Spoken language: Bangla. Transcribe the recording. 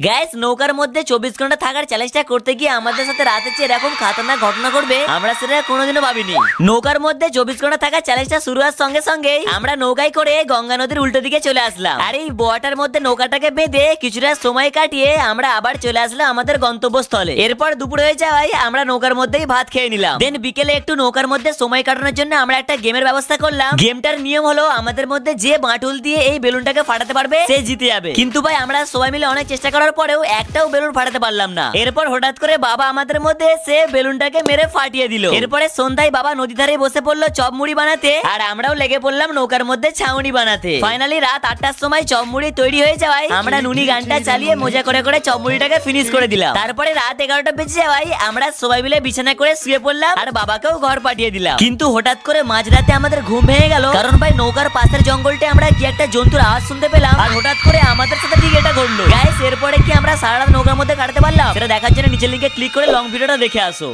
গ্যাস নৌকার মধ্যে চব্বিশ ঘণ্টা থাকার চ্যালেঞ্জটা করতে গিয়ে আমাদের সাথে রাতে চেয়ে এরকম খাতারনাক ঘটনা করবে আমরা সেটা কোনোদিনও ভাবিনি। নৌকার মধ্যে চব্বিশ ঘণ্টা থাকার চ্যালেঞ্জটা শুরু হওয়ার সঙ্গে সঙ্গে আমরা নৌকায় করে গঙ্গা নদীর উল্টো দিকে চলে আসলাম। আর এই বোয়াটার মধ্যে নৌকাটাকে বেঁধে কিছুটা সময় কাটিয়ে আমরা আবার চলে আসলাম আমাদের গন্তব্যস্থলে। এরপর দুপুর হয়ে যাওয়ায় আমরা নৌকার মধ্যেই ভাত খেয়ে নিলাম। দেন বিকেলে একটু নৌকার মধ্যে সময় কাটানোর জন্য আমরা একটা গেমের ব্যবস্থা করলাম। গেমটার নিয়ম হলো, আমাদের মধ্যে যে বাঁটুল দিয়ে এই বেলুনটাকে ফাটাতে পারবে, সে জিতে যাবে। কিন্তু ভাই, আমরা সবাই মিলে অনেক চেষ্টা করার পরেও একটাও বেলুন ফাটাতে পারলাম না। এরপর হঠাৎ করে বাবা আমাদের মধ্যে সে বেলুনটাকে মেরে ফাটিয়ে দিল। এরপরে সন্ধ্যায় বাবা নদী ধারে বসে পড়ল চপ মুড়ি বানাতে আর আমরাও লেগে পড়লাম নৌকার মধ্যে ছাউনি বানাতে। ফাইনালি রাত আটটার সময় চপ মুড়ি তৈরি হয়ে যাওয়ায় আমরা নুনি গানটা চালিয়ে মজা করে করে চপ মুড়িটাকে ফিনিশ করে দিলাম। তারপরে রাত এগারোটা বেজে যাওয়ায় আমরা সবাই মিলে বিছানা করে শুয়ে পড়লাম আর বাবাকেও ঘর পাঠিয়ে দিলাম। কিন্তু হঠাৎ করে মাঝরাতে আমাদের ঘুম ভেঙে গেল। কারণ ভাই নৌকার পাশের জঙ্গলটা আমরা কি একটা জন্তুর আওয়াজ শুনতে পেলাম। আর হঠাৎ করে আমাদের সাথে ঠিক এটা ঘটলো। গাইস এরপরে কি আমরা সারা রাত নৌকার মধ্যে কাটাতে পারলাম? সেটা দেখার জন্য নিচের লিঙ্কে ক্লিক করে লং ভিডিওটা দেখে আসো।